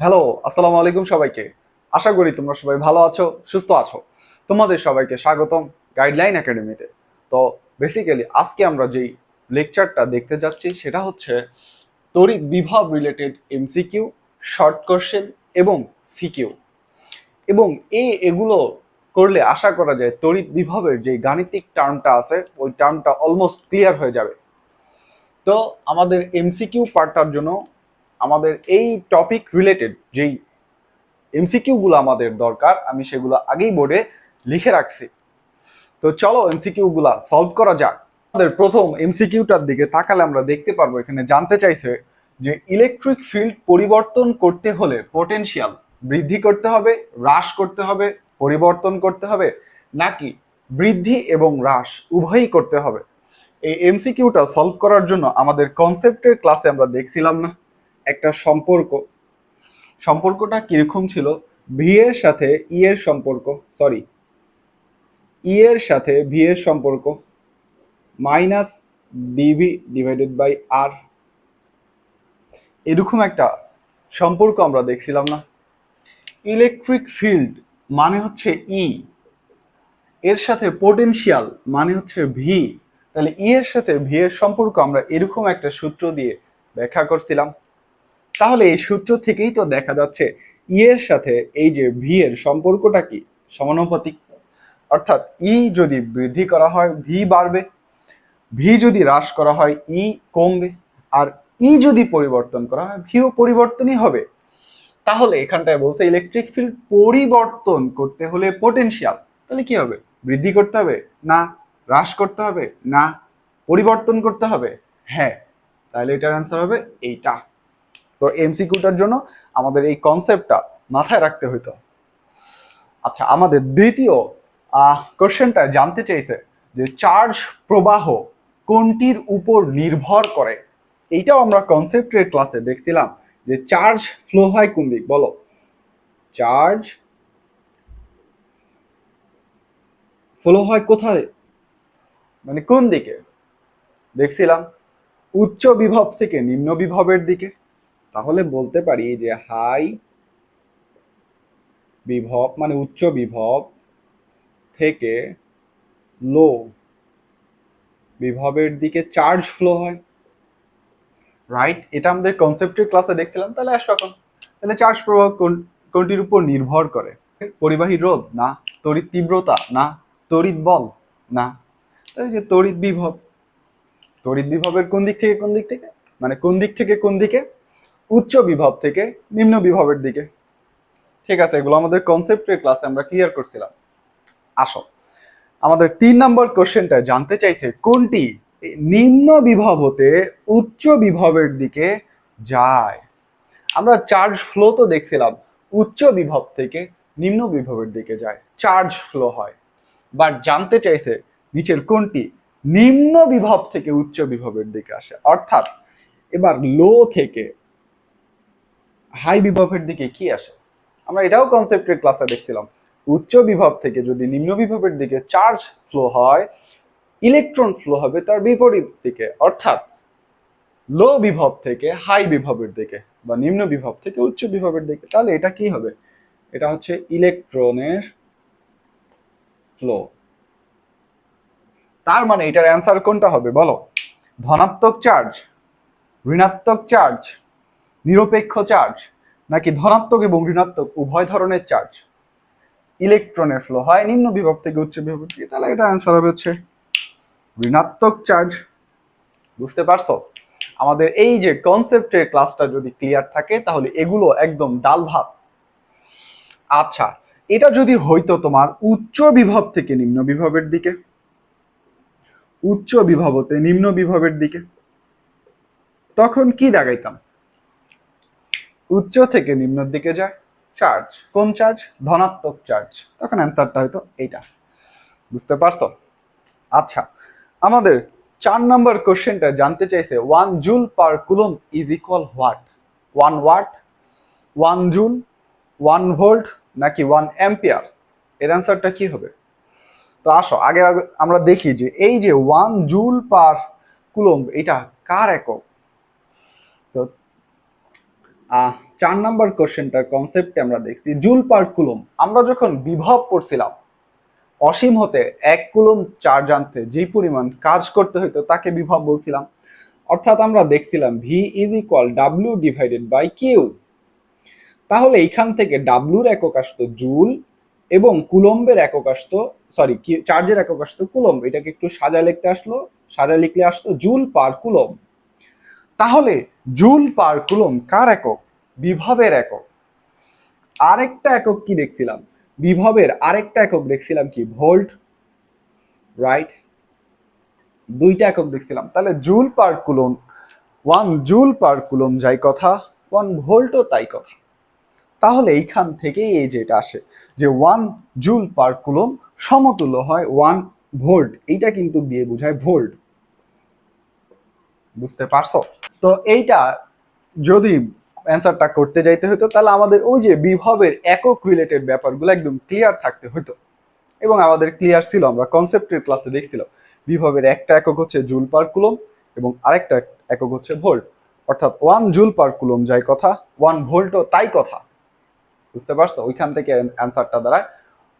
Hello, আসসালামু আলাইকুম সবাইকে। আশা করি তোমরা সবাই ভালো আছো, সুস্থ আছো। তোমাদের সবাইকে স্বাগতম গাইডলাইন একাডেমিতে তো। বেসিক্যালি আজকে আমরা যেই লেকচারটা দেখতে যাচ্ছি সেটা হচ্ছে তড়িৎ বিভব রিলেটেড এমসিকিউ শর্ট কোশ্চেন এবং সিকিউ এবং এই এগুলো করলে আশা করা যায় তড়িৎ বিভবের যে গাণিতিক টার্মটা আছে, ওই টার্মটা অলমোস্ট ক্লিয়ার হয়ে যাবে। তো আমাদের এমসিকিউ পার্টটার জন্য আমাদের এই টপিক রিলেটেড যেই এমসিকিউগুলো আমাদের দরকার, আমি সেগুলো আগেই বোর্ডে লিখে রাখছি। তো চলো এমসিকিউগুলা সলভ করা যাক। আমাদের প্রথম এমসিকিউটার দিকে তাকালে আমরা দেখতে পারব, এখানে জানতে চাইছে যে ইলেকট্রিক ফিল্ড পরিবর্তন করতে হলে পোটেনশিয়াল বৃদ্ধি করতে হবে, হ্রাস করতে হবে, পরিবর্তন করতে হবে, নাকি বৃদ্ধি এবং হ্রাস উভয়ই করতে হবে? এই এমসিকিউটা সলভ করার জন্য আমাদের কনসেপ্টের ক্লাসে আমরা দেখছিলাম না। একটা সম্পর্ক। সম্পর্কটা কীরকম ছিল? ভি এর সাথে ই এর সম্পর্ক সরি ই এর সাথে ভি এর সম্পর্ক মাইনাস ডিভি ডিভাইডেড বাই আর এরকম একটা সম্পর্ক আমরা দেখছিলাম না। ইলেকট্রিক ফিল্ড মানে হচ্ছে ই এর সাথে পোটেনশিয়াল মানে হচ্ছে ভি তাহলে ই এর সাথে ভি এর সম্পর্ক আমরা এরকম একটা সূত্র দিয়ে ব্যাখ্যা করছিলাম। তাহলে এই সূত্র থেকেই তো দেখা যাচ্ছে ই এর সাথে এই যে ভি এর সম্পর্কটা কি? সমানুপাতিক। অর্থাৎ ই যদি বৃদ্ধি করা হয় ভি বাড়বে। ভি যদি হ্রাস করা হয় ই কমবে। আর ই যদি পরিবর্তন করা হয় ভিও পরিবর্তনই হবে। তাহলে এখানটায় বলছে ইলেকট্রিক ফিল্ড পরিবর্তন করতে হলে পোটেনশিয়াল তাহলে কি হবে? বৃদ্ধি করতে হবে? না। হ্রাস করতে হবে? না। পরিবর্তন করতে হবে? হ্যাঁ। তাহলে এটার অ্যান্সার হবে এইটা। তো এমসিকিউটার জন্য আমাদের এই কনসেপ্টটা মাথায় রাখতে হইতো। আচ্ছা আমাদের দ্বিতীয় কোশ্চেনটা জানতে চাইছে যে চার্জ প্রবাহ কোনটির উপর নির্ভর করে? এইটাও আমরা কনসেপ্টের ক্লাসে দেখছিলাম যে চার্জ ফ্লো হয় কোন দিক, বলো। চার্জ ফ্লো হয় কোথায় মানে কোন দিকে? দেখছিলাম উচ্চ বিভব থেকে নিম্ন বিভবের দিকে। তাহলে বলতে পারি যে হাই বিভব মানে উচ্চ বিভব থেকে লো বিভবের দিকে চার্জ ফ্লো হয়। রাইট এটা আমাদের কনসেপ্টের ক্লাসে দেখছিলাম, তাহলে আসো এখন। তাহলে চার্জ কোন, কোনটির উপর নির্ভর করে? পরিবাহী রোধ? না। তড়িৎ তীব্রতা? না। তড়িৎ বল? না। তাহলে যে তড়িৎ বিভব, তড়িৎ বিভবের কোন দিক থেকে, কোন দিক থেকে? মানে কোন দিক থেকে কোন দিকে? উচ্চ বিভব থেকে নিম্ন বিভবের দিকে। ঠিক আছে, এগুলো আমাদের কনসেপ্টের ক্লাসে আমরা ক্লিয়ার করছিলাম। আসো। আমাদের তিন নম্বর কোশ্চেনটা জানতে চাইছে, কোনটি? নিম্ন বিভব হতে উচ্চ বিভবের দিকে যায়। আমরা চার্জ ফ্লো তো দেখছিলাম, উচ্চ বিভব থেকে নিম্ন বিভবের দিকে যায়। চার্জ ফ্লো হয়। বাট জানতে চাইছে, নিচের কোনটি? নিম্ন বিভব থেকে উচ্চ বিভবের দিকে আসে। অর্থাৎ, এবার লো থেকে হাই বিভবের দিকে কি আসে? আমরা এটাও কনসেপ্টের ক্লাসে দেখছিলাম। উচ্চ বিভব থেকে যদি নিম্ন বিভবের দিকে চার্জ ফ্লো হয় ইলেকট্রন ফ্লো হবে তার বিপরীত দিকে। অর্থাৎ লো বিভব থেকে হাই বিভবের দিকে বা নিম্ন বিভব থেকে উচ্চ বিভবের দিকে। তাহলে এটা কি হবে? এটা হচ্ছে ইলেকট্রনের ফ্লো তার মানে এটার অ্যান্সার কোনটা হবে বলো? ধনাত্মক চার্জ ঋণাত্মক চার্জ নিরপেক্ষ চার্জ নাকি ধনাত্মক এবং ঋণাত্মক উভয় ধরনের চার্জ ইলেকট্রনের ফ্লো হয়, নিম্ন বিভব থেকে উচ্চ বিভব থেকে তাহলে এটা অ্যান্সার হবে হচ্ছে ঋণাত্মক চার্জ বুঝতে পারছ? আমাদের এই যে কনসেপ্টের ক্লাসটা যদি ক্লিয়ার থাকে, তাহলে এগুলো একদম ডাল ভাত। আচ্ছা এটা যদি হইতো তোমার উচ্চ বিভব থেকে নিম্ন বিভবের দিকে। উচ্চ বিভব হতে নিম্ন বিভবের দিকে। তখন কি দেখাইতাম উচ্চ থেকে নিম্নের দিকে যায়। চার্জ, কোন চার্জ? ধনাত্মক চার্জ। তখন অ্যান্সারটা হয়তো এইটা। বুঝতে পারছ? আচ্ছা আমাদের চার নম্বর কোশ্চেনটা জানতে চাইছে one joule per coulomb is equal what one watt one joule one volt নাকি ওয়ান অ্যাম্পিয়ার এর অ্যান্সারটা কি হবে? তো আসো, আগে আমরা দেখি যে এই যে ওয়ান জুল পার কুলম এটা কার একক? তো চার নাম্বার কোশ্চেনটার কনসেপ্টে আমরা দেখছি, জুল পার কুলম। আমরা যখন বিভব পড়ছিলাম, অসীম হতে এক কুলম চার্জ আনতে যে পরিমাণ কাজ করতে হইতো তাকে বিভব বলছিলাম। অর্থাৎ আমরা দেখছিলাম V is equal W divided by Q তাহলে এইখান থেকে ডাব্লুর একক আসতো জুল এবং কুলম্বের একক আসতো সরি চার্জের একক আসতো কুলম্ব। এটাকে একটু সাজা লিখতে আসলো সাজা লিখলে আসতো জুল পার কুলম তাহলে জুল পার কুলম কার একক? বিভবের একক। আরেকটা একক কি দেখছিলাম? বিভবের আরেকটা একক দেখছিলাম কি? Volt, right? দুইটা একক দেখছিলাম। তাহলে joule per coulomb, one joule per coulomb যাই কথা, ওয়ান ভোল্টও তাই কথা। তাহলে এইখান থেকেই এই যেটা আসে, যে ওয়ান জুল পার কুলম সমতুল্য হয় ওয়ান ভোল্ট। এইটা কিন্তু দিয়ে বোঝায় ভোল্ট। বুঝতে পারছ? তো এইটা যদি অ্যান্সারটা করতে যাইতে হতো তাহলে আমাদের ওই যে বিভবের একক রিলেটেড ব্যাপারগুলো একদম ক্লিয়ার থাকতে হতো এবং আমাদের ক্লিয়ার ছিল, আমরা কনসেপ্টের ক্লাসে দেখছিলাম বিভবের একটা একক হচ্ছে জুল পার কুলম এবং আরেকটা একক হচ্ছে ভোল্ট অর্থাৎ ওয়ান জুল পার কুলম যাই কথা ওয়ান ভোল্টও তাই কথা। বুঝতে পারছ? ওইখান থেকে অ্যান্সারটা দাঁড়ায়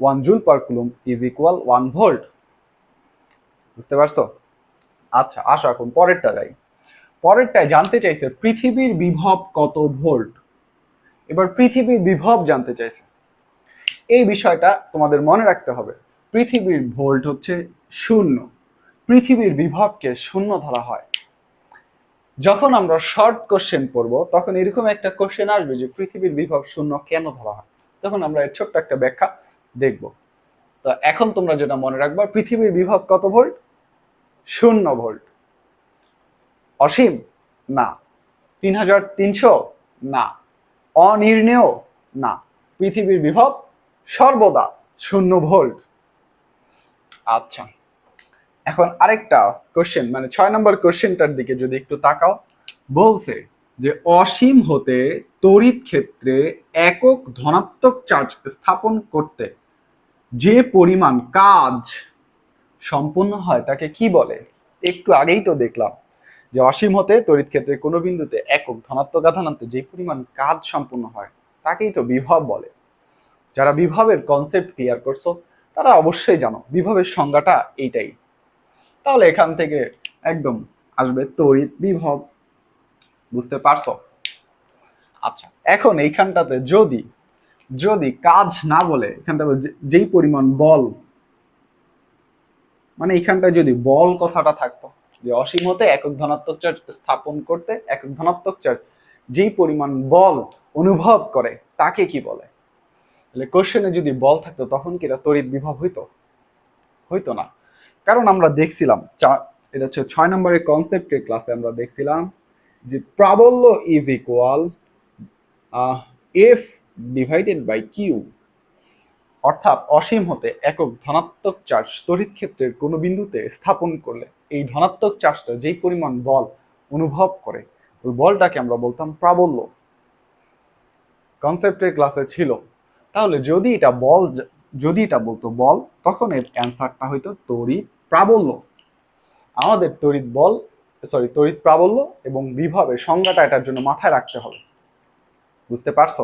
one joule per coulomb is equal one volt বুঝতে পারছ? আচ্ছা আসো এখন পরেরটা যাই। পরেরটায় জানতে চাইছে, পৃথিবীর বিভব কত ভোল্ট? এবার পৃথিবীর বিভব জানতে চাইছে। এই বিষয়টা তোমাদের মনে রাখতে হবে। পৃথিবীর ভোল্ট হচ্ছে শূন্য। পৃথিবীর বিভবকে শূন্য ধরা হয়। যখন আমরা শর্ট কোশ্চেন পড়ব, তখন এরকম একটা কোশ্চেন আসবে যে পৃথিবীর বিভব শূন্য কেন ধরা হয়? তখন আমরা এর ছোট্ট একটা ব্যাখ্যা দেখব। তো এখন তোমরা যেটা মনে রাখবা, পৃথিবীর বিভব কত ভোল্ট? শূন্য ভোল্ট। অসীম? না। তিন হাজার তিনশো? না। অনির্ণেয়? না। পৃথিবীর বিভব? সর্বদা শূন্য ভোল্ট। আচ্ছা। এখন আরেকটা কোশ্চেন মানে ছয় নম্বর কোশ্চেনটার দিকে যদি একটু তাকাও। বলছে যে অসীম হতে তড়িৎ ক্ষেত্রে একক ধনাত্মক চার্জ স্থাপন করতে যে পরিমাণ কাজ সম্পূর্ণ হয় তাকে কি বলে? একটু আগেই তো দেখলাম। যে অসীম হতে তড়িৎ ক্ষেত্রে কোনো বিন্দুতে একক ধনাত্মক আধান আনতে যে পরিমাণ কাজ সম্পূর্ণ হয়, তাকেই তো বিভব বলে। যারা বিভবের কনসেপ্ট ক্লিয়ার করছ, তারা অবশ্যই জানো, বিভবের সংজ্ঞাটা এইটাই। তাহলে এখান থেকে একদম আসবে তড়িৎ বিভব। বুঝতে পারছ? আচ্ছা এখন এইখানটাতে যদি যদি কাজ না বলে এখানটাতে যেই পরিমাণ বল মানে এইখানটায় যদি বল কথাটা থাকতো যে অসীম হতে একক ধনাত্মক চার্জ স্থাপন করতে একক ধনাত্মক চার্জ যেই পরিমাণ বল অনুভব করে, তাকে কি বলে? তাহলে কোশ্চেনে যদি বল থাকতো, তখন কি এটা তড়িৎ বিভব হইতো? হইতো না। কারণ আমরা দেখছিলাম এটা হচ্ছে ছয় নম্বরের কনসেপ্টের ক্লাসে আমরা দেখছিলাম যে প্রাবল্য is equal F divided by Q অর্থাৎ অসীম হতে একক ধনাত্মক চার্জ তড়িৎ ক্ষেত্রের কোনো বিন্দুতে স্থাপন করলে এই ধনাত্মক চার্জটা যেই পরিমাণ বল অনুভব করে, ওই বলটাকে আমরা বলতাম প্রাবল্য। কনসেপ্টের ক্লাসে ছিল, তাহলে যদি এটা বল যদি এটা বলতো বল, তখন এর অ্যান্সারটা হইতো তড়িৎ প্রাবল্য। আমাদের তড়িৎ বল, সরি, তড়িৎ প্রাবল্য এবং বিভবের সংজ্ঞাটা এটার জন্য মাথায় রাখতে হবে। বুঝতে পারছ?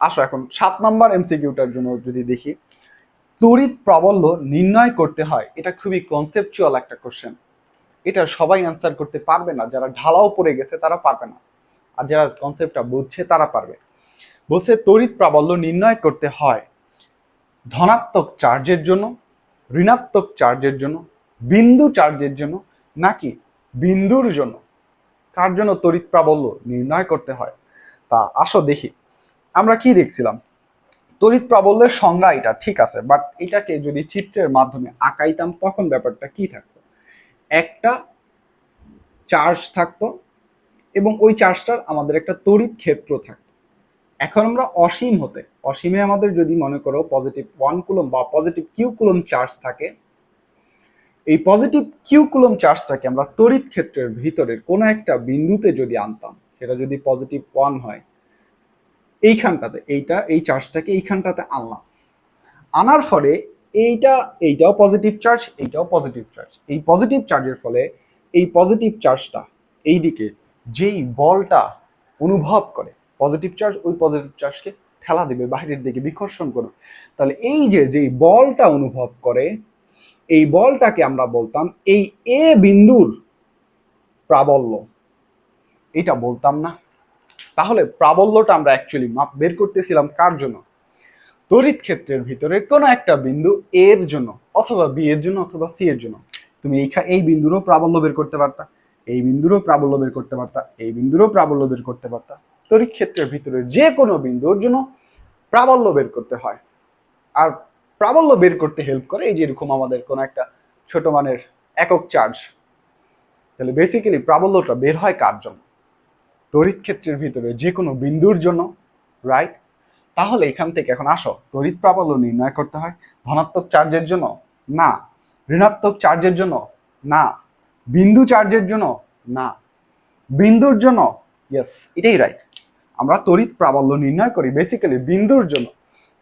আসো এখন, সাত নম্বর এমসিকিউটার জন্য যদি দেখি তড়িৎ প্রাবল্য নির্ণয় করতে হয়, এটা খুবই কনসেপচুয়াল একটা কোশ্চেন এটা সবাই অ্যান্সার করতে পারবে না, যারা ঢালাও পড়ে গেছে তারা পারবে না, আর যারা কনসেপ্টটা বুঝছে তারা পারবে। বলছে তড়িৎ প্রাবল্য নির্ণয় করতে হয় ধনাত্মক চার্জের জন্য, ঋণাত্মক চার্জের জন্য, বিন্দু চার্জের জন্য, নাকি বিন্দুর জন্য? কার জন্য তড়িৎ প্রাবল্য নির্ণয় করতে হয়? তা আসো দেখি। আমরা কি দেখছিলাম? তড়িৎ প্রাবল্যের সংজ্ঞা এটা, ঠিক আছে বাট এটাকে যদি চিত্রের মাধ্যমে আঁকাইতাম, তখন ব্যাপারটা কি থাকতো? একটা চার্জ থাকতো এবং ওই চার্জটার আমাদের একটা তড়িৎ ক্ষেত্র থাকতো। এখন আমরা অসীম হতে, অসীমে আমাদের যদি মনে করো পজিটিভ ওয়ান কুলম বা পজিটিভ কিউ কুলম চার্জ থাকে, এই পজিটিভ কিউ কুলম চার্জটাকে আমরা তড়িৎ ক্ষেত্রের ভিতরের কোনো একটা বিন্দুতে যদি আনতাম, সেটা যদি পজিটিভ ওয়ান হয় এইখানটাতে, এইটা, এই চার্জটাকে এইখানটাতে আনলাম। আনার ফলে এইটা, এইটাও পজিটিভ চার্জ এইটাও পজিটিভ চার্জ এই পজিটিভ চার্জের ফলে এই পজিটিভ চার্জটা এইদিকে যেই বলটা অনুভব করে পজিটিভ চার্জ ওই পজিটিভ চার্জকে ঠেলা দিবে বাইরের দিকে বিকর্ষণ করবে। তাহলে এই যে, যেই বলটা অনুভব করে, এই বলটাকে আমরা বলতাম এই এ বিন্দুর প্রাবল্য। এটা বলতাম না। তাহলে প্রাবল্যটা আমরা অ্যাকচুয়ালি মাপ বের করতেছিলাম কার জন্য? তড়িৎ ক্ষেত্রের ভিতরে কোনো একটা বিন্দু এর জন্য, অথবা বি এর জন্য, অথবা সি এর জন্য। তুমি এই এই বিন্দুরও প্রাবল্য বের করতে পারতা, এই বিন্দুরও প্রাবল্য বের করতে পারতা, এই বিন্দুরও প্রাবল্য বের করতে পারতা। তড়িৎ ক্ষেত্রের ভিতরে যে কোনো বিন্দুর জন্য প্রাবল্য বের করতে হয়। আর প্রাবল্য বের করতে হেল্প করে এই যে এরকম আমাদের কোনো একটা ছোট মানের একক চার্জ তাহলে বেসিক্যালি প্রাবল্যটা বের হয় কার জন্য? তড়িৎ ক্ষেত্রের ভিতরে যে কোনো বিন্দুর জন্য রাইট তাহলে এখান থেকে এখন আসো, তড়িৎ প্রাবল্য নির্ণয় করতে হয়। ধনাত্মক চার্জের জন্য না, ঋণাত্মক চার্জের জন্য না, বিন্দু চার্জের জন্য না। বিন্দুর জন্য ইয়েস এটাই রাইট আমরা তড়িৎ প্রাবল্য নির্ণয় করি বেসিক্যালি বিন্দুর জন্য।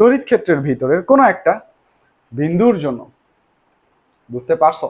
তড়িৎ ক্ষেত্রের ভিতরের কোনো একটা বিন্দুর জন্য। বুঝতে পারছ?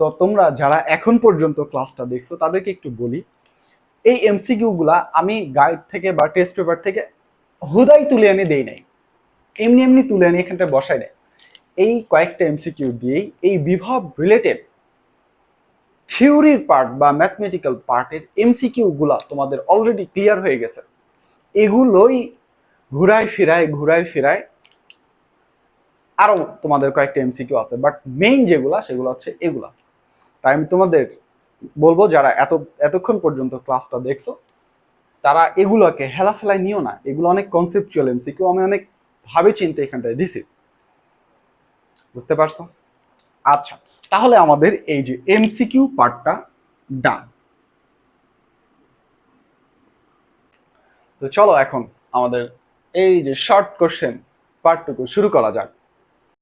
তো তোমরা যারা এখন পর্যন্ত ক্লাসটা দেখছ, তাদেরকে একটু বলি এই এমসিকিউ গুলা আমি গাইড থেকে বা টেস্ট পেপার থেকে হুদাই তুলে এনে দেই নাই। এমনি এমনি তুলে এনে এখানটা বসাই নাই এই কয়েকটা এমসিকিউ দিয়েই এই বিভব রিলেটেড থিওরির পার্ট বা ম্যাথমেটিক্যাল পার্টের এমসিকিউ গুলা তোমাদের অলরেডি ক্লিয়ার হয়ে গেছে। এগুলোই ঘুরায় ফিরায় ঘুরায় ফিরায় আরও তোমাদের কয়েকটা এমসিকিউ আছে। বাট মেইন যেগুলা, সেগুলো হচ্ছে এগুলা। তাই আমি তোমাদের বলব, যারা এত, এতক্ষণ পর্যন্ত ক্লাসটা দেখছ, তারা এগুলোকে হেলাফেলায় নিও না। এগুলো অনেক কনসেপচুয়াল এমসিকিউ আমি অনেক ভাবে চিন্তে এখানটায় দিছি। বুঝতে পারছ? আচ্ছা তাহলে আমাদের এই যে এমসিকিউ পার্টটা ডান তো চলো এখন আমাদের এই যে শর্ট কোশ্চেন পার্টটুকু শুরু করা যাক।